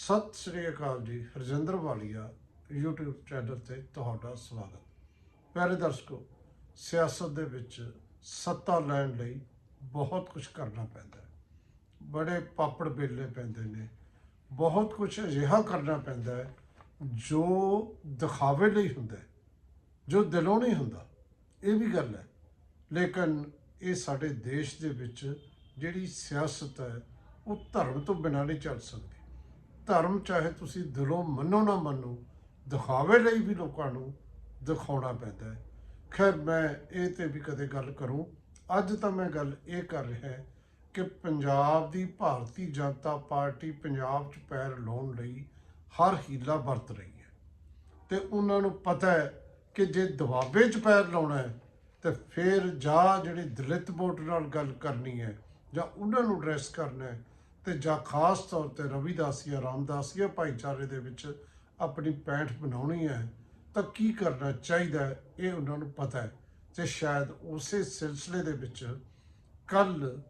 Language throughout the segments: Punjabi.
ਸਤਿ ਸ੍ਰੀ ਅਕਾਲ ਜੀ, ਹਰਜਿੰਦਰ ਵਾਲੀਆ, YouTube ਚੈਨਲ ਤੇ ਤੁਹਾਡਾ ਸਵਾਗਤ। ਪਿਆਰੇ ਦਰਸ਼ਕੋ, ਸਿਆਸਤ ਦੇ ਵਿੱਚ ਸੱਤਾ ਲੈਣ ਲਈ ਬਹੁਤ ਕੁਝ ਕਰਨਾ ਪੈਂਦਾ ਹੈ। ਬੜੇ ਪਾਪੜ ਬੇਲਣੇ ਪੈਂਦੇ ਨੇ। ਬਹੁਤ ਕੁਝ ਅਜਿਹਾ ਕਰਨਾ ਪੈਂਦਾ ਹੈ ਜੋ ਦਿਖਾਵੇ ਲਈ ਹੁੰਦਾ ਹੈ, ਜੋ ਦਿਲੋਂ ਨਹੀਂ ਹੁੰਦਾ। ਇਹ ਵੀ ਗੱਲ ਹੈ। ਲੇਕਿਨ ਇਹ ਸਾਡੇ ਦੇਸ਼ ਦੇ ਵਿੱਚ ਜਿਹੜੀ ਸਿਆਸਤ ਹੈ, ਉਹ ਧਰਮ ਤੋਂ ਬਿਨਾਂ ਨਹੀਂ ਚੱਲ ਸਕਦੀ। ਧਰਮ ਚਾਹੇ ਤੁਸੀਂ ਦਿਲੋਂ ਮੰਨੋ ਨਾ ਮੰਨੋ, ਦਿਖਾਵੇ ਲਈ ਵੀ ਲੋਕਾਂ ਨੂੰ ਦਿਖਾਉਣਾ ਪੈਂਦਾ ਹੈ। ਖੈਰ, ਮੈਂ ਇਹ ਤੇ ਵੀ ਕਦੇ ਗੱਲ ਕਰੂੰ, ਅੱਜ ਤਾਂ ਮੈਂ ਗੱਲ ਇਹ ਕਰ ਰਿਹਾ ਕਿ ਪੰਜਾਬ ਦੀ ਭਾਰਤੀ ਜਨਤਾ ਪਾਰਟੀ ਪੰਜਾਬ 'ਚ ਪੈਰ ਲਾਉਣ ਲਈ ਹਰ ਹੀਲਾ ਵਰਤ ਰਹੀ ਹੈ। ਤੇ ਉਹਨਾਂ ਨੂੰ ਪਤਾ ਹੈ ਕਿ ਜੇ ਦਬਾਬੇ 'ਚ ਪੈਰ ਲਾਉਣਾ ਹੈ, ਤੇ ਫਿਰ ਜਾਂ ਜਿਹੜੀ ਦਲਿਤ ਵੋਟ ਨਾਲ ਗੱਲ ਕਰਨੀ ਹੈ ਜਾਂ ਉਹਨਾਂ ਨੂੰ ਐਡਰੈਸ ਕਰਨਾ ਹੈ ਤੇ ਜਾਂ ਖਾਸ ਤੌਰ ਤੇ ਰਵਿਦਾਸੀਆ ਰਾਮਦਾਸੀਆ ਭਾਈਚਾਰੇ ਦੇ ਵਿੱਚ ਆਪਣੀ ਪੈਂਠ ਬਣਾਉਣੀ ਹੈ, ਤਾਂ ਕੀ ਕਰਨਾ ਚਾਹੀਦਾ ਹੈ, ਇਹ ਉਹਨਾਂ ਨੂੰ ਪਤਾ ਹੈ। ਤੇ ਸ਼ਾਇਦ ਉਸੇ ਸਿਲਸਿਲੇ ਦੇ ਵਿੱਚ ਕੱਲ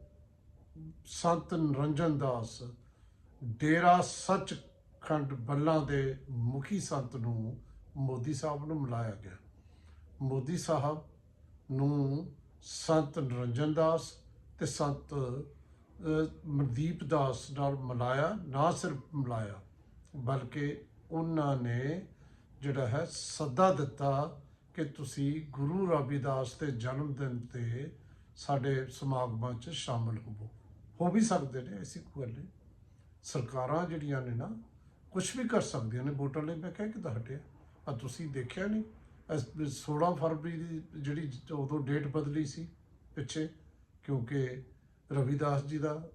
ਸੰਤ ਨਰਿੰਜਨ ਦਾਸ ਡੇਰਾ ਸੱਚਖੰਡ ਬੱਲਾਂ ਦੇ ਮੁਖੀ ਸੰਤ ਨੂੰ ਮੋਦੀ ਸਾਹਿਬ ਨੂੰ ਮਿਲਾਇਆ ਗਿਆ। ਮੋਦੀ ਸਾਹਿਬ ਨੂੰ ਸੰਤ ਨਰਿੰਜਨ ਦਾਸ ਤੇ ਸੰਤ ਮਨਦੀਪ ਦਾਸ ਨਾਲ ਮਿਲਾਇਆ, ਨਾ ਸਿਰਫ ਮਿਲਾਇਆ, ਬਲਕਿ ਉਹਨਾਂ ਨੇ ਜਿਹੜਾ ਹੈ ਸੱਦਾ ਦਿੱਤਾ ਕਿ ਤੁਸੀਂ ਗੁਰੂ ਰਵਿਦਾਸ ਦੇ ਜਨਮ ਦਿਨ ਤੇ ਸਾਡੇ ਸਮਾਗਮਾਂ 'ਚ ਸ਼ਾਮਲ ਹੋਵੋ। ਹੋ ਵੀ ਸਕਦੇ ਨੇ ਐਸੀ ਕੋਈ ਗੱਲ ਨਹੀਂ। ਸਰਕਾਰਾਂ ਜਿਹੜੀਆਂ ਨੇ ਨਾ ਕੁਝ ਵੀ ਕਰ ਸਕਦੀਆਂ ਨੇ ਵੋਟਾਂ ਲਈ। ਮੈਂ ਕਹਿ ਕੇ ਤਾਂ ਹਟਿਆ? ਆ ਤੁਸੀਂ ਦੇਖਿਆ ਨਹੀਂ? ਇਸ 16 ਫਰਵਰੀ ਦੀ ਜਿਹੜੀ ਉਦੋਂ ਡੇਟ ਬਦਲੀ ਸੀ ਪਿੱਛੇ, ਕਿਉਂਕਿ ਰਵਿਦਾਸ ਜੀ ਦਾ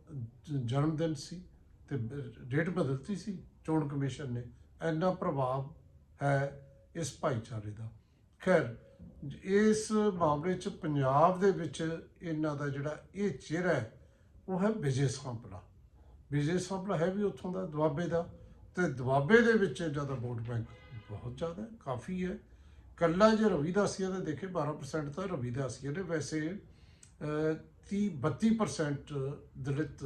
ਜਨਮ ਦਿਨ ਸੀ ਤੇ ਡੇਟ ਬਦਲਤੀ ਸੀ ਚੋਣ ਕਮਿਸ਼ਨ ਨੇ। ਇੰਨਾ ਪ੍ਰਭਾਵ ਹੈ ਇਸ ਭਾਈਚਾਰੇ ਦਾ। ਖੈਰ, ਇਸ ਮਾਮਲੇ 'ਚ ਪੰਜਾਬ ਦੇ ਵਿੱਚ ਇਹਨਾਂ ਦਾ ਜਿਹੜਾ ਇਹ ਚਿਹਰਾ ਹੈ, ਉਹ ਹੈ ਵਿਜੇ ਸਾਂਪਲਾ। ਵਿਜੇ ਸਾਂਪਲਾ ਹੈ ਵੀ ਉੱਥੋਂ ਦਾ, ਦੁਆਬੇ ਦਾ ਤੇ ਦੁਆਬੇ ਦੇ ਵਿੱਚ ਇਹਨਾਂ ਦਾ ਵੋਟ ਬੈਂਕ ਬਹੁਤ ਜ਼ਿਆਦਾ ਕਾਫੀ ਹੈ। ਕੱਲਾ ਜੇ ਰਵਿਦਾਸੀਆ ਦਾ ਦੇਖੇ 12% ਤਾਂ ਰਵਿਦਾਸੀਆ ਨੇ ਵੈਸੇ 30 32% ਦਲਿਤ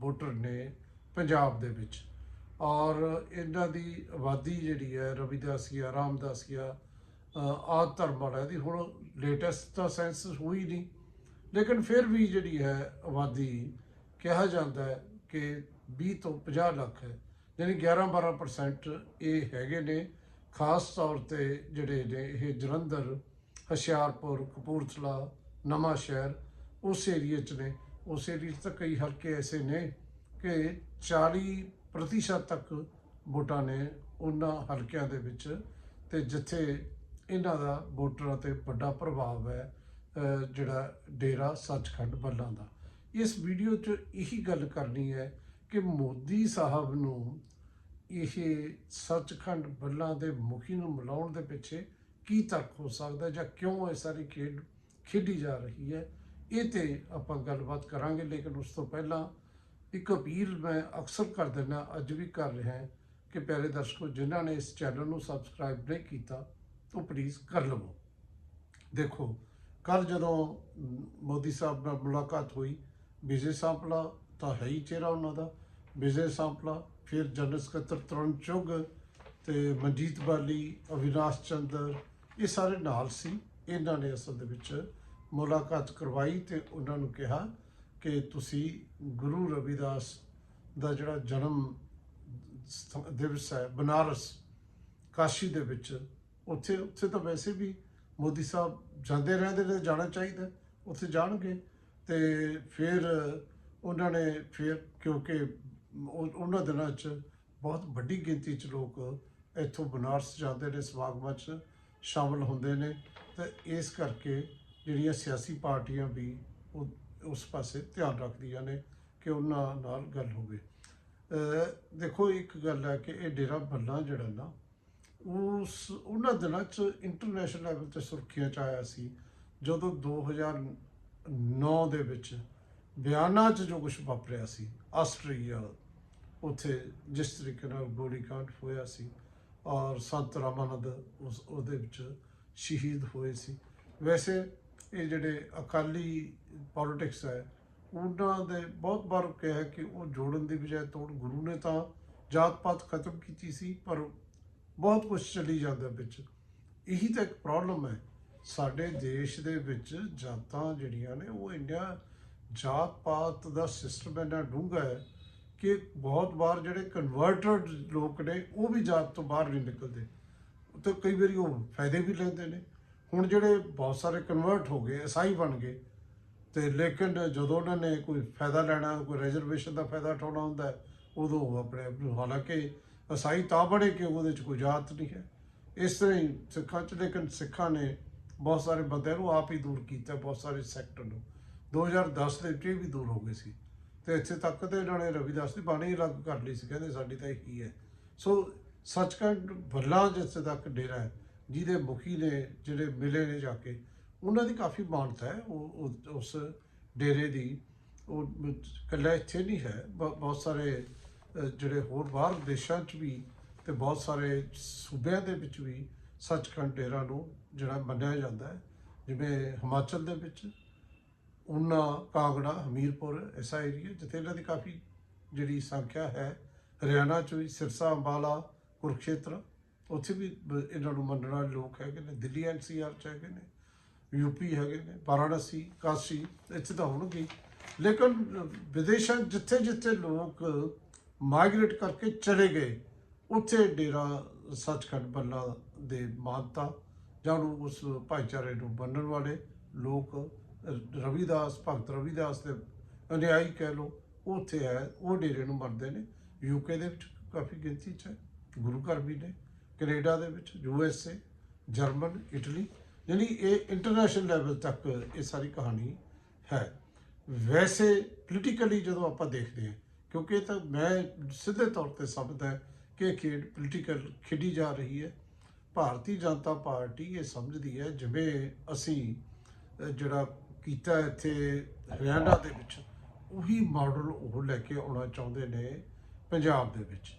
ਵੋਟਰ ਨੇ ਪੰਜਾਬ ਦੇ ਵਿੱਚ। ਔਰ ਇਹਨਾਂ ਦੀ ਆਬਾਦੀ ਜਿਹੜੀ ਹੈ ਰਵਿਦਾਸੀਆ ਰਾਮਦਾਸੀਆ ਆਦ ਧਰਮ ਵਾਲਾ ਦੀ ਹੁਣ ਲੇਟੈਸਟ ਤਾਂ ਸੈਂਸਸ ਹੋਈ ਨਹੀਂ। ਲੇਕਿਨ ਫਿਰ ਵੀ ਜਿਹੜੀ ਹੈ ਆਬਾਦੀ ਕਿਹਾ ਜਾਂਦਾ ਹੈ ਕਿ 20 ਤੋਂ 50 ਲੱਖ ਹੈ ਯਾਨੀ 11-12% ਇਹ ਹੈਗੇ ਨੇ। ਖਾਸ ਤੌਰ ਤੇ ਜਿਹੜੇ ਨੇ ਇਹ ਜਲੰਧਰ, ਹੁਸ਼ਿਆਰਪੁਰ, ਕਪੂਰਥਲਾ ਨਵਾਂ ਸ਼ਹਿਰ ਉਸ ਏਰੀਏ 'ਚ ਨੇ। ਉਸ ਏਰੀਏ 'ਚ ਤਾਂ ਕਈ ਹਲਕੇ ਐਸੇ ਨੇ ਕਿ 40 ਪ੍ਰਤੀਸ਼ਤ ਤੱਕ ਵੋਟਾਂ ਨੇ ਉਹਨਾਂ ਹਲਕਿਆਂ ਦੇ ਵਿੱਚ ਤੇ ਜਿੱਥੇ ਇਹਨਾਂ ਦਾ ਵੋਟਰਾਂ ਤੇ ਵੱਡਾ ਪ੍ਰਭਾਵ ਹੈ ਜਿਹੜਾ ਡੇਰਾ ਸੱਚਖੰਡ ਬੱਲਾਂ ਦਾ। ਇਸ ਵੀਡੀਓ 'ਚ ਇਹੀ ਗੱਲ ਕਰਨੀ ਹੈ ਕਿ ਮੋਦੀ ਸਾਹਿਬ ਨੂੰ ਇਹ ਸੱਚਖੰਡ ਬੱਲਾਂ ਦੇ ਮੁਖੀ ਨੂੰ ਮਿਲਾਉਣ ਦੇ ਪਿੱਛੇ ਕੀ ਤਰਕ ਹੋ ਸਕਦਾ ਜਾਂ ਕਿਉਂ ਇਹ ਸਾਰੀ ਖੇਡ ਖੇਡੀ ਜਾ ਰਹੀ ਹੈ? ਇਹ ਤੇ ਆਪਾਂ ਗੱਲਬਾਤ ਕਰਾਂਗੇ, ਲੇਕਿਨ ਉਸ ਤੋਂ ਪਹਿਲਾਂ ਇੱਕ ਅਪੀਲ ਮੈਂ ਅਕਸਰ ਕਰ ਦਿੰਦਾ, ਅੱਜ ਵੀ ਕਰ ਰਿਹਾ ਹਾਂ, ਕਿ ਪਿਆਰੇ ਦਰਸ਼ਕੋ, ਜਿਨ੍ਹਾਂ ਨੇ ਇਸ ਚੈਨਲ ਨੂੰ ਸਬਸਕ੍ਰਾਈਬ ਨਹੀਂ ਕੀਤਾ ਤਾਂ ਪਲੀਜ਼ ਕਰ ਲਵੋ। ਦੇਖੋ ਕੱਲ ਜਦੋਂ ਮੋਦੀ ਸਾਹਿਬ ਨਾਲ ਮੁਲਾਕਾਤ ਹੋਈ, ਵਿਜੇ ਸਾਂਪਲਾ ਤਾਂ ਹੈ ਹੀ ਚਿਹਰਾ ਉਹਨਾਂ ਦਾ, ਵਿਜੇ ਸਾਂਪਲਾ, ਫਿਰ ਜਨਰਲ ਸਕੱਤਰ ਤਰੁਣ ਚੁੱਗ ਤੇ ਮਨਜੀਤ ਬਾਲੀ, ਅਵਿਨਾਸ਼ ਚੰਦਰ, ਇਹ ਸਾਰੇ ਨਾਲ ਸੀ, ਇਹਨਾਂ ਨੇ ਅਸਲ ਦੇ ਵਿੱਚ ਮੁਲਾਕਾਤ ਕਰਵਾਈ ਤੇ ਉਹਨਾਂ ਨੂੰ ਕਿਹਾ ਕਿ ਤੁਸੀਂ ਗੁਰੂ ਰਵਿਦਾਸ ਦਾ ਜਿਹੜਾ ਜਨਮ ਸਥ- ਦਿਵਸ ਹੈ, ਬਨਾਰਸ, ਕਾਸ਼ੀ ਦੇ ਵਿੱਚ, ਉੱਥੇ ਉੱਥੇ ਤਾਂ ਵੈਸੇ ਵੀ ਮੋਦੀ ਸਾਹਿਬ ਜਾਂਦੇ ਰਹਿੰਦੇ ਨੇ, ਜਾਣਾ ਚਾਹੀਦਾ, ਉੱਥੇ ਜਾਣਗੇ ਤੇ ਫਿਰ ਉਹਨਾਂ ਨੇ ਫਿਰ ਕਿਉਂਕਿ ਉਹਨਾਂ ਦਿਨਾਂ 'ਚ ਬਹੁਤ ਵੱਡੀ ਗਿਣਤੀ 'ਚ ਲੋਕ ਇੱਥੋਂ ਬਨਾਰਸ ਜਾਂਦੇ ਨੇ, ਸਮਾਗਮਾਂ 'ਚ ਸ਼ਾਮਲ ਹੁੰਦੇ ਨੇ ਤੇ ਇਸ ਕਰਕੇ ਜਿਹੜੀਆਂ ਸਿਆਸੀ ਪਾਰਟੀਆਂ ਵੀ ਉਹ ਉਸ ਪਾਸੇ ਧਿਆਨ ਰੱਖਦੀਆਂ ਨੇ ਕਿ ਉਹਨਾਂ ਨਾਲ ਗੱਲ ਹੋਵੇ। ਦੇਖੋ, ਇੱਕ ਗੱਲ ਹੈ ਕਿ ਇਹ ਡੇਰਾ ਬੱਲਾ ਜਿਹੜਾ ਨਾ, ਉਸ ਉਹਨਾਂ ਦਿਨਾਂ 'ਚ ਇੰਟਰਨੈਸ਼ਨਲ ਲੈਵਲ ਤੇ ਸੁਰਖੀਆਂ 'ਚ ਆਇਆ ਸੀ। ਜਦੋਂ 2009 ਦੇ ਵਿੱਚ ਬਿਆਨਾ 'ਚ ਜੋ ਕੁਝ ਵਾਪਰਿਆ ਸੀ, ਆਸਟਰੀਆ ਉੱਥੇ ਜਿਸ ਤਰੀਕੇ ਨਾਲ ਗੋਲੀकांड ਹੋਇਆ ਸੀ ਔਰ ਸੰਤ ਰਾਮਾਨੰਦ ਉਸ, ਉਹਦੇ ਵਿੱਚ ਸ਼ਹੀਦ ਹੋਏ ਸੀ। ਵੈਸੇ ਇਹ ਜਿਹੜੇ ਅਕਾਲੀ ਪੋਲਿਟਿਕਸ ਹੈ, ਉਹਨਾਂ ਦੇ ਬਹੁਤ ਵਾਰ ਕਿਹਾ ਕਿ ਉਹ ਜੋੜਨ ਦੀ ਬਜਾਏ ਤੋੜ ਗੁਰੂ ਨੇ ਤਾਂ ਜਾਤ ਪਾਤ ਖਤਮ ਕੀਤੀ ਸੀ, ਪਰ ਬਹੁਤ ਕੁਝ ਚਲੀ ਜਾਂਦਾ ਵਿੱਚ। ਇਹੀ ਤਾਂ ਇੱਕ ਪ੍ਰੋਬਲਮ ਹੈ, ਸਾਡੇ ਦੇਸ਼ ਦੇ ਵਿੱਚ ਜਾਤਾਂ ਜਿਹੜੀਆਂ ਨੇ, ਉਹ ਇੰਨਾ ਜਾਤ ਪਾਤ ਦਾ ਸਿਸਟਮ ਇੰਨਾ ਡੂੰਘਾ ਹੈ ਕਿ ਬਹੁਤ ਵਾਰ ਜਿਹੜੇ ਕਨਵਰਟਡ ਲੋਕ ਨੇ, ਉਹ ਵੀ ਜਾਤ ਤੋਂ ਬਾਹਰ ਨਹੀਂ ਨਿਕਲਦੇ। ਤੇ ਕਈ ਵਾਰੀ ਉਹ ਫਾਇਦੇ ਵੀ ਲੈਂਦੇ ਨੇ। ਹੁਣ ਜਿਹੜੇ ਬਹੁਤ ਸਾਰੇ ਕਨਵਰਟ ਹੋ ਗਏ ਈਸਾਈ ਬਣ ਗਏ, ਤੇ ਲੇਕਿਨ ਜਦੋਂ ਉਹਨਾਂ ਨੇ ਕੋਈ ਫਾਇਦਾ ਲੈਣਾ, ਕੋਈ ਰਿਜ਼ਰਵੇਸ਼ਨ ਦਾ ਫਾਇਦਾ ਉਠਾਉਣਾ ਹੁੰਦਾ ਉਦੋਂ ਉਹ ਆਪਣੇ ਆਪ ਨੂੰ ਹਾਲਾਂਕਿ ਈਸਾਈ ਤਾਂ ਬੜੇ ਕਿ ਉਹਦੇ ਚ ਕੋਈ ਜਾਤ ਨਹੀਂ ਹੈ। ਇਸ ਤਰ੍ਹਾਂ ਹੀ ਸਿੱਖਾਂ ਚ, ਲੇਕਿਨ ਸਿੱਖਾਂ ਨੇ ਬਹੁਤ ਸਾਰੇ ਬੰਦਿਆਂ ਨੂੰ ਆਪ ਹੀ ਦੂਰ ਕੀਤਾ, ਬਹੁਤ ਸਾਰੇ ਸੈਕਟਰ ਨੂੰ। 2010 ਦੇ ਵਿੱਚ ਇਹ ਵੀ ਦੂਰ ਹੋ ਗਏ ਸੀ। ਤੇ ਇੱਥੇ ਤੱਕ ਤੇ ਇਹਨਾਂ ਨੇ ਰਵਿਦਾਸ ਦੀ ਬਾਣੀ ਅਲੱਗ ਕਰ ਲਈ ਸੀ, ਕਹਿੰਦੇ ਸਾਡੀ ਤਾਂ ਇਹੀ ਹੈ। ਸੋ ਸੱਚਖੰਡ ਭੱਲਾ ਜਿੱਥੇ ਤੱਕ ਡੇਰਾ ਹੈ ਜਿਹਦੇ ਮੁਖੀ ਨੇ ਜਿਹੜੇ ਮਿਲੇ ਨੇ ਜਾ ਕੇ, ਉਹਨਾਂ ਦੀ ਕਾਫੀ ਮਾਨਤਾ ਹੈ। ਉਹ ਉਸ ਡੇਰੇ ਦੀ। ਉਹ ਇਕੱਲਾ ਇੱਥੇ ਨਹੀਂ ਹੈ। ਬਹੁਤ ਸਾਰੇ ਜਿਹੜੇ ਹੋਰ ਬਾਹਰ ਦੇਸ਼ਾਂ 'ਚ ਵੀ ਤੇ ਬਹੁਤ ਸਾਰੇ ਸੂਬਿਆਂ ਦੇ ਵਿੱਚ ਵੀ ਸੱਚਖੰਡ ਡੇਰਾ ਨੂੰ ਜਿਹੜਾ ਮੰਨਿਆ ਜਾਂਦਾ ਹੈ। ਜਿਵੇਂ ਹਿਮਾਚਲ ਦੇ ਵਿੱਚ, ਉਨਾ ਕਾਂਗੜਾ, ਹਮੀਰਪੁਰ ਐਸਾ ਏਰੀਆ ਜਿੱਥੇ ਇਹਨਾਂ ਦੀ ਕਾਫੀ ਜਿਹੜੀ ਸੰਖਿਆ ਹੈ। ਹਰਿਆਣਾ ਚ ਵੀ ਸਿਰਸਾ, ਅੰਬਾਲਾ, ਕੁਰਕਸ਼ੇਤਰ। ਉੱਥੇ ਵੀ ਇਹਨਾਂ ਨੂੰ ਮੰਨਣ ਵਾਲੇ ਲੋਕ ਹੈਗੇ ਨੇ, ਦਿੱਲੀ ਐਨਸੀਆਰ ਚ ਹੈਗੇ ਨੇ ਯੂਪੀ ਹੈਗੇ ਨੇ, ਵਾਰਾਣਸੀ, ਕਾਸ਼ੀ, ਇੱਥੇ ਤਾਂ ਹੋਣਗੇ ਲੇਕਿਨ ਵਿਦੇਸ਼ਾਂ ਜਿੱਥੇ ਜਿੱਥੇ ਲੋਕ ਮਾਈਗ੍ਰੇਟ ਕਰਕੇ ਚਲੇ ਗਏ, ਉੱਥੇ ਡੇਰਾ ਸੱਚਖੰਡ ਬੱਲਾ ਦੇ ਮਾਨਤਾ ਜਾਂ ਉਹਨੂੰ ਉਸ ਭਾਈਚਾਰੇ ਨੂੰ ਬੰਨਣ ਵਾਲੇ ਲੋਕ, ਰਵਿਦਾਸ, ਭਗਤ ਰਵਿਦਾਸ ਦੇ ਅਨੁਯਾਈ ਕਹਿ ਲੋ ਉੱਥੇ ਹੈ, ਉਹ ਡੇਰੇ ਨੂੰ ਮੰਨਦੇ ਨੇ। ਯੂਕੇ ਦੇ ਵਿੱਚ ਕਾਫੀ ਗਿਣਤੀ 'ਚ ਹੈ, ਗੁਰੂ ਘਰ ਵੀ ਨੇ। ਕੈਨੇਡਾ ਦੇ ਵਿੱਚ, U S A, German, Italy, ਯਾਨੀ ਇਹ ਇੰਟਰਨੈਸ਼ਨਲ ਲੈਵਲ ਤੱਕ ਇਹ ਸਾਰੀ ਕਹਾਣੀ ਹੈ। ਵੈਸੇ ਪੋਲੀਟੀਕਲੀ ਜਦੋਂ ਆਪਾਂ ਦੇਖਦੇ ਹਾਂ, ਕਿਉਂਕਿ ਇਹ ਤਾਂ ਮੈਂ ਸਿੱਧੇ ਤੌਰ ਤੇ ਸਮਝਦਾ ਕਿ ਇਹ ਖੇਡ ਪੋਲੀਟੀਕਲ ਖੇਡੀ ਜਾ ਰਹੀ ਹੈ। ਭਾਰਤੀ ਜਨਤਾ ਪਾਰਟੀ ਇਹ ਸਮਝਦੀ ਹੈ, ਜਿਵੇਂ ਅਸੀਂ ਜਿਹੜਾ ਕੀਤਾ ਇੱਥੇ ਹਰਿਆਣਾ ਦੇ ਵਿੱਚ, ਉਹੀ ਮਾਡਲ ਉਹ ਲੈ ਕੇ ਆਉਣਾ ਚਾਹੁੰਦੇ ਨੇ ਪੰਜਾਬ ਦੇ ਵਿੱਚ।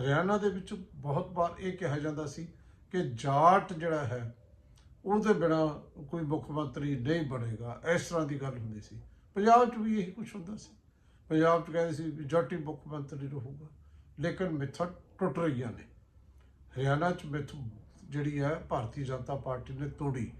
ਹਰਿਆਣਾ ਦੇ ਵਿੱਚ ਬਹੁਤ ਵਾਰ ਇਹ ਕਿਹਾ ਜਾਂਦਾ ਸੀ ਕਿ ਜਾਟ ਜਿਹੜਾ ਹੈ, ਉਹਦੇ ਬਿਨਾ ਕੋਈ ਮੁੱਖ ਮੰਤਰੀ ਨਹੀਂ ਬਣੇਗਾ। ਇਸ ਤਰ੍ਹਾਂ ਦੀ ਗੱਲ ਹੁੰਦੀ ਸੀ। ਪੰਜਾਬ 'ਚ ਵੀ ਇਹੀ ਕੁਝ ਹੁੰਦਾ ਸੀ। ਪੰਜਾਬ 'ਚ ਕਹਿੰਦੇ ਸੀ ਵੀ ਜਾਟੀ ਮੁੱਖ ਮੰਤਰੀ ਰਹੂਗਾ, ਲੇਕਿਨ ਮਿੱਥਾਂ ਟੁੱਟ ਰਹੀਆਂ ਨੇ। ਹਰਿਆਣਾ 'ਚ ਮਿੱਥ ਜਿਹੜੀ ਹੈ, ਭਾਰਤੀ ਜਨਤਾ ਪਾਰਟੀ ਨੇ ਤੋੜੀ।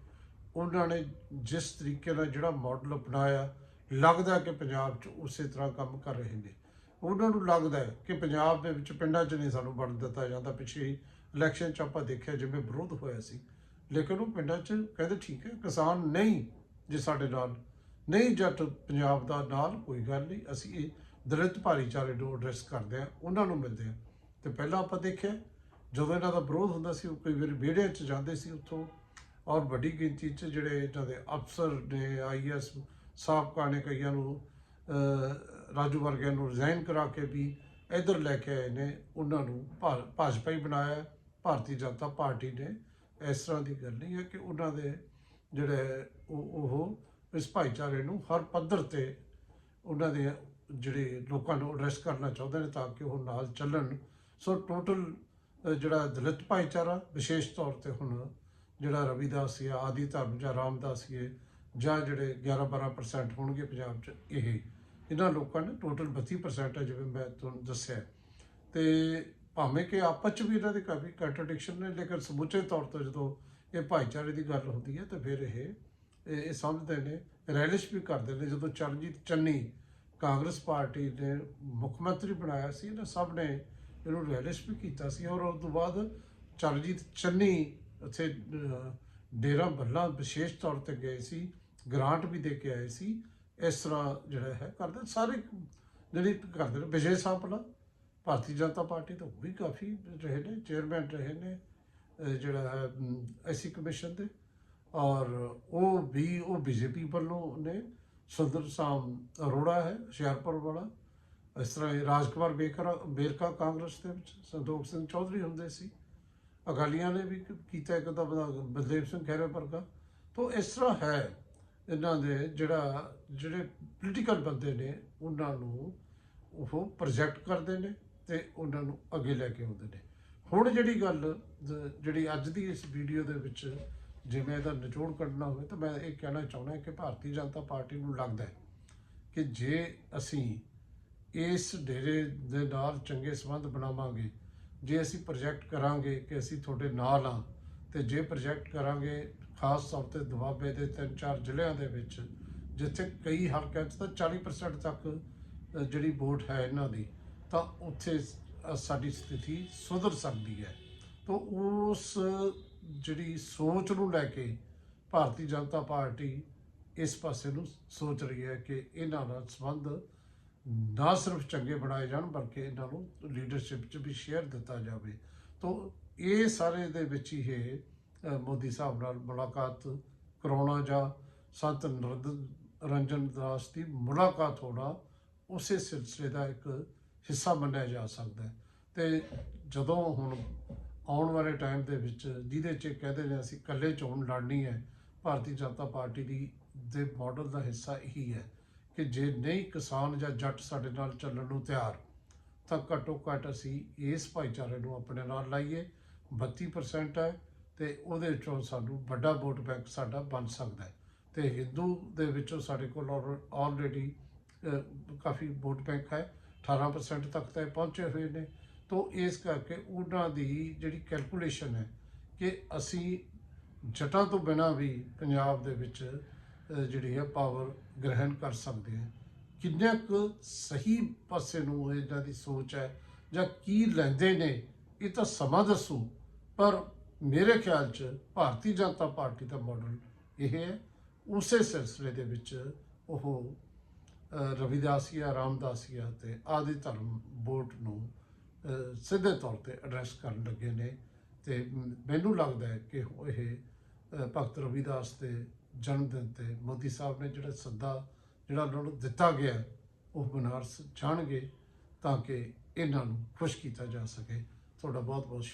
ਉਹਨਾਂ ਨੇ ਜਿਸ ਤਰੀਕੇ ਨਾਲ ਜਿਹੜਾ ਮਾਡਲ ਅਪਣਾਇਆ, ਲੱਗਦਾ ਕਿ ਪੰਜਾਬ 'ਚ ਉਸੇ ਤਰ੍ਹਾਂ ਕੰਮ ਕਰ ਰਹੇ ਨੇ। ਉਹਨਾਂ ਨੂੰ ਲੱਗਦਾ ਹੈ ਕਿ ਪੰਜਾਬ ਦੇ ਵਿੱਚ ਪਿੰਡਾਂ 'ਚ ਨਹੀਂ ਸਾਨੂੰ ਵੰਡ ਦਿੱਤਾ ਜਾਂਦਾ। ਪਿੱਛੇ ਹੀ ਇਲੈਕਸ਼ਨ 'ਚ ਆਪਾਂ ਦੇਖਿਆ ਜਿਵੇਂ ਵਿਰੋਧ ਹੋਇਆ ਸੀ। ਲੇਕਿਨ ਉਹ ਪਿੰਡਾਂ 'ਚ ਕਹਿੰਦੇ ਠੀਕ ਹੈ, ਕਿਸਾਨ ਨਹੀਂ ਜੇ ਸਾਡੇ ਨਾਲ, ਨਹੀਂ ਜੱਟ ਪੰਜਾਬ ਦਾ ਨਾਲ, ਕੋਈ ਗੱਲ ਨਹੀਂ। ਅਸੀਂ ਇਹ ਦਲਿਤ ਭਾਈਚਾਰੇ ਨੂੰ ਐਡਰੈਸ ਕਰਦੇ ਆ ਉਹਨਾਂ ਨੂੰ ਮਿਲਦੇ ਆ ਤੇ ਪਹਿਲਾਂ ਆਪਾਂ ਦੇਖਿਆ, ਜਦੋਂ ਇਹਨਾਂ ਦਾ ਵਿਰੋਧ ਹੁੰਦਾ ਸੀ, ਉਹ ਕਈ ਵਾਰੀ ਵਿਹੜਿਆਂ 'ਚ ਜਾਂਦੇ ਸੀ ਉੱਥੋਂ। ਔਰ ਵੱਡੀ ਗਿਣਤੀ 'ਚ ਜਿਹੜੇ ਇਹਨਾਂ ਦੇ ਅਫਸਰ ਨੇ ਆਈਐਸ ਸਾਬਕਾ ਨੇ ਕਈਆਂ ਨੂੰ ਰਾਜੂ ਵਰਗਿਆਂ ਨੂੰ ਰਿਜ਼ਾਈਨ ਕਰਾ ਕੇ ਵੀ ਇੱਧਰ ਲੈ ਕੇ ਆਏ ਨੇ, ਉਹਨਾਂ ਨੂੰ ਭਾ- ਭਾਜਪਾ ਹੀ ਬਣਾਇਆ ਭਾਰਤੀ ਜਨਤਾ ਪਾਰਟੀ ਨੇ। ਇਸ ਤਰ੍ਹਾਂ ਦੀ ਗੱਲ ਨਹੀਂ ਹੈ ਕਿ ਉਹਨਾਂ ਦੇ ਜਿਹੜੇ ਉਹ ਉਹ ਇਸ ਭਾਈਚਾਰੇ ਨੂੰ ਹਰ ਪੱਧਰ ਤੇ ਉਹਨਾਂ ਦੇ ਜਿਹੜੇ ਲੋਕਾਂ ਨੂੰ ਐਡਰੈਸ ਕਰਨਾ ਚਾਹੁੰਦੇ ਨੇ ਤਾਂ ਕਿ ਉਹ ਨਾਲ ਚੱਲਣ। ਸੋ ਟੋਟਲ ਜਿਹੜਾ ਦਲਿਤ ਭਾਈਚਾਰਾ, ਵਿਸ਼ੇਸ਼ ਤੌਰ ਤੇ ਹੁਣ ਜਿਹੜਾ ਰਵਿਦਾਸ ਜਾਂ ਆਦੀ ਧਰਮ ਜਾਂ ਰਾਮਦਾਸ ਜਾਂ ਜਿਹੜੇ 11-12% ਹੋਣਗੇ ਪੰਜਾਬ 'ਚ, ਇਹ ਇਹਨਾਂ ਲੋਕਾਂ ਨੇ ਟੋਟਲ 32% ਹੈ ਜਿਵੇਂ ਮੈਂ ਤੁਹਾਨੂੰ ਦੱਸਿਆ ਤੇ ਭਾਵੇਂ ਕਿ ਆਪਸ 'ਚ ਵੀ ਇਹਨਾਂ ਦੇ ਕਾਫੀ ਕੰਟਰਡਿਕਸ਼ਨ ਨੇ, ਲੇਕਿਨ ਸਮੁੱਚੇ ਤੌਰ ਤੇ ਜਦੋਂ ਇਹ ਭਾਈਚਾਰੇ ਦੀ ਗੱਲ ਹੁੰਦੀ ਹੈ ਤਾਂ ਫਿਰ ਇਹ ਇਹ ਸਮਝਦੇ ਨੇ, ਰੈਲਿਸ਼ ਵੀ ਕਰਦੇ ਨੇ। ਜਦੋਂ ਚਰਨਜੀਤ ਚੰਨੀ ਕਾਂਗਰਸ ਪਾਰਟੀ ਨੇ ਮੁੱਖ ਮੰਤਰੀ ਬਣਾਇਆ ਸੀ, ਇਹਨਾਂ ਸਭ ਨੇ ਇਹਨੂੰ ਰੈਲਿਸ਼ ਵੀ ਕੀਤਾ ਸੀ ਔਰ ਉਸ ਤੋਂ ਬਾਅਦ ਚਰਨਜੀਤ ਚੰਨੀ ਉੱਥੇ ਡੇਰਾ ਬੱਲਾ ਵਿਸ਼ੇਸ਼ ਤੌਰ ਤੇ ਗਏ ਸੀ, ਗ੍ਰਾਂਟ ਵੀ ਦੇ ਕੇ ਆਏ ਸੀ। ਇਸ ਤਰ੍ਹਾਂ ਜਿਹੜਾ ਹੈ ਕਰਦੇ। ਸਾਰੇ ਜਿਹੜੀ ਕਰਦੇ ਨੇ, ਵਿਜੇ ਸਾਂਪਲਾ ਭਾਰਤੀ ਜਨਤਾ ਪਾਰਟੀ ਤੋਂ ਉਹ ਵੀ ਕਾਫੀ ਰਹੇ ਨੇ, ਚੇਅਰਮੈਨ ਰਹੇ ਨੇ ਜਿਹੜਾ ਹੈ ਐਸੀ ਕਮਿਸ਼ਨ ਦੇ। ਔਰ ਉਹ ਵੀ, ਉਹ ਬੀਜੇਪੀ ਵੱਲੋਂ ਨੇ ਸੁੰਦਰ ਸਾਮ ਅਰੋੜਾ ਹੈ, ਹੁਸ਼ਿਆਰਪੁਰ ਵਾਲਾ। ਇਸ ਤਰ੍ਹਾਂ ਹੀ ਰਾਜਕੁਮਾਰ ਬੇਕਰ, ਬੇਰਕਾ ਕਾਂਗਰਸ ਦੇ ਵਿੱਚ ਸੰਤੋਖ ਸਿੰਘ ਚੌਧਰੀ ਹੁੰਦੇ ਸੀ। ਅਕਾਲੀਆਂ ਨੇ ਵੀ ਕੀਤਾ ਇੱਕ ਤਾਂ ਬਲਦੇਵ ਸਿੰਘ ਖਹਿਰਾ ਵਰਗਾ। ਤੋਂ ਇਸ ਤਰ੍ਹਾਂ ਹੈ। ਇਹਨਾਂ ਦੇ ਜਿਹੜਾ, ਜਿਹੜੇ ਪੋਲੀਟੀਕਲ ਬੰਦੇ ਨੇ, ਉਹਨਾਂ ਨੂੰ ਉਹ ਪ੍ਰੋਜੈਕਟ ਕਰਦੇ ਨੇ ਤੇ ਉਹਨਾਂ ਨੂੰ ਅੱਗੇ ਲੈ ਕੇ ਆਉਂਦੇ ਨੇ। ਹੁਣ ਜਿਹੜੀ ਗੱਲ ਜਿਹੜੀ ਅੱਜ ਦੀ ਇਸ ਵੀਡੀਓ ਦੇ ਵਿੱਚ ਜਿਵੇਂ ਇਹਦਾ ਨਿਚੋੜ ਕੱਢਣਾ ਹੋਵੇ, ਤਾਂ ਮੈਂ ਇਹ ਕਹਿਣਾ ਚਾਹੁੰਦਾ ਕਿ ਭਾਰਤੀ ਜਨਤਾ ਪਾਰਟੀ ਨੂੰ ਲੱਗਦਾ ਹੈ ਕਿ ਜੇ ਅਸੀਂ ਇਸ ਡੇਰੇ ਦੇ ਨਾਲ ਚੰਗੇ ਸੰਬੰਧ ਬਣਾਵਾਂਗੇ, ਜੇ ਅਸੀਂ ਪ੍ਰੋਜੈਕਟ ਕਰਾਂਗੇ ਕਿ ਅਸੀਂ ਤੁਹਾਡੇ ਨਾਲ ਆ ਤੇ ਜੇ ਪ੍ਰੋਜੈਕਟ ਕਰਾਂਗੇ ਖਾਸ ਤੌਰ ਤੇ ਦੁਆਬੇ ਦੇ ਤਿੰਨ ਚਾਰ ਜ਼ਿਲ੍ਹਿਆਂ ਦੇ ਵਿੱਚ, ਜਿੱਥੇ ਕਈ ਹਲਕਿਆਂ 'ਚ ਤਾਂ 40% ਤੱਕ ਜਿਹੜੀ ਵੋਟ ਹੈ ਇਹਨਾਂ ਦੀ, ਤਾਂ ਉੱਥੇ ਸਾਡੀ ਸਥਿਤੀ ਸੁਧਰ ਸਕਦੀ ਹੈ। ਤਾਂ ਉਸ, ਜਿਹੜੀ ਸੋਚ ਨੂੰ ਲੈ ਕੇ ਭਾਰਤੀ ਜਨਤਾ ਪਾਰਟੀ ਇਸ ਪਾਸੇ ਨੂੰ ਸੋਚ ਰਹੀ ਹੈ ਕਿ ਇਹਨਾਂ ਦਾ ਸੰਬੰਧ ਨਾ ਸਿਰਫ ਚੰਗੇ ਬਣਾਏ ਜਾਣ, ਬਲਕਿ ਇਹਨਾਂ ਨੂੰ ਲੀਡਰਸ਼ਿਪ 'ਚ ਵੀ ਸ਼ੇਅਰ ਦਿੱਤਾ ਜਾਵੇ। ਤਾਂ ਇਹ ਸਾਰੇ ਦੇ ਵਿੱਚ ਹੀ ਇਹ ਮੋਦੀ ਸਾਹਿਬ ਨਾਲ ਮੁਲਾਕਾਤ ਕਰਾਉਣਾ ਜਾਂ ਸੰਤ ਨਰਿੰਦਰ ਰੰਜਨ ਦਾਸ ਦੀ ਮੁਲਾਕਾਤ ਹੋਣਾ, ਉਸੇ ਸਿਲਸਿਲੇ ਦਾ ਇੱਕ ਹਿੱਸਾ ਮੰਨਿਆ ਜਾ ਸਕਦਾ ਹੈ। ਤੇ ਜਦੋਂ ਹੁਣ ਆਉਣ ਵਾਲੇ ਟਾਈਮ ਦੇ ਵਿੱਚ ਜਿਹਦੇ 'ਚ ਕਹਿੰਦੇ ਨੇ ਅਸੀਂ ਇਕੱਲੇ ਚੋਣ ਲੜਨੀ ਹੈ, ਭਾਰਤੀ ਜਨਤਾ ਪਾਰਟੀ ਦੀ ਦੇ ਮਾਡਲ ਦਾ ਹਿੱਸਾ ਇਹੀ ਹੈ ਕਿ ਜੇ ਨਹੀਂ ਕਿਸਾਨ ਜਾਂ ਜੱਟ ਸਾਡੇ ਨਾਲ ਚੱਲਣ ਨੂੰ ਤਿਆਰ, ਤਾਂ ਘੱਟੋ ਘੱਟ ਅਸੀਂ ਇਸ ਭਾਈਚਾਰੇ ਨੂੰ ਆਪਣੇ ਨਾਲ ਲਾਈਏ। 32% ਹੈ ਤੇ ਉਹਦੇ 'ਚੋਂ ਸਾਨੂੰ ਵੱਡਾ ਵੋਟ ਬੈਂਕ ਸਾਡਾ ਬਣ ਸਕਦਾ ਹੈ। ਤੇ ਹਿੰਦੂ ਦੇ ਵਿੱਚੋਂ ਸਾਡੇ ਕੋਲ ਆਲਰੇਡੀ ਕਾਫੀ ਵੋਟ ਬੈਂਕ ਹੈ। 18% ਤੱਕ ਤਾਂ ਇਹ ਪਹੁੰਚੇ ਹੋਏ ਨੇ। ਤੋਂ ਇਸ ਕਰਕੇ ਉਹਨਾਂ ਦੀ ਜਿਹੜੀ ਕੈਲਕੂਲੇਸ਼ਨ ਹੈ ਕਿ ਅਸੀਂ ਜਟਾਂ ਤੋਂ ਬਿਨਾਂ ਵੀ ਪੰਜਾਬ ਦੇ ਵਿੱਚ ਜਿਹੜੀ ਹੈ ਪਾਵਰ ਗ੍ਰਹਿਣ ਕਰ ਸਕਦੇ ਹਾਂ। ਕਿੰਨਾ ਕੁ ਸਹੀ ਪਾਸੇ ਨੂੰ ਇਹਨਾਂ ਦੀ ਸੋਚ ਹੈ ਜਾਂ ਕੀ ਲੈਂਦੇ ਨੇ, ਇਹ ਤਾਂ ਸਮਾਂ ਦੱਸੂ। ਪਰ ਮੇਰੇ ਖਿਆਲ 'ਚ ਭਾਰਤੀ ਜਨਤਾ ਪਾਰਟੀ ਦਾ ਮਾਡਲ ਇਹ ਹੈ। ਉਸੇ ਸਿਲਸਿਲੇ ਦੇ ਵਿੱਚ ਉਹ ਰਵਿਦਾਸੀਆ, ਰਾਮਦਾਸੀਆ ਤੇ ਆਦਿ ਧਰਮ ਵੋਟ ਨੂੰ ਸਿੱਧੇ ਤੌਰ ਤੇ ਐਡਰੈਸ ਕਰਨ ਲੱਗੇ ਨੇ ਤੇ ਮੈਨੂੰ ਲੱਗਦਾ ਹੈ ਕਿ ਇਹ ਭਗਤ ਰਵਿਦਾਸ ਦੇ ਜਨਮ ਦਿਨ ਤੇ ਮੋਦੀ ਸਾਹਿਬ ਨੇ ਜਿਹੜਾ ਸੱਦਾ ਜਿਹੜਾ ਉਹਨਾਂ ਨੂੰ ਦਿੱਤਾ ਗਿਆ, ਉਹ ਬਨਾਰਸ ਜਾਣਗੇ ਤਾਂ ਕਿ ਇਹਨਾਂ ਨੂੰ ਖੁਸ਼ ਕੀਤਾ ਜਾ ਸਕੇ। ਤੁਹਾਡਾ ਬਹੁਤ ਬਹੁਤ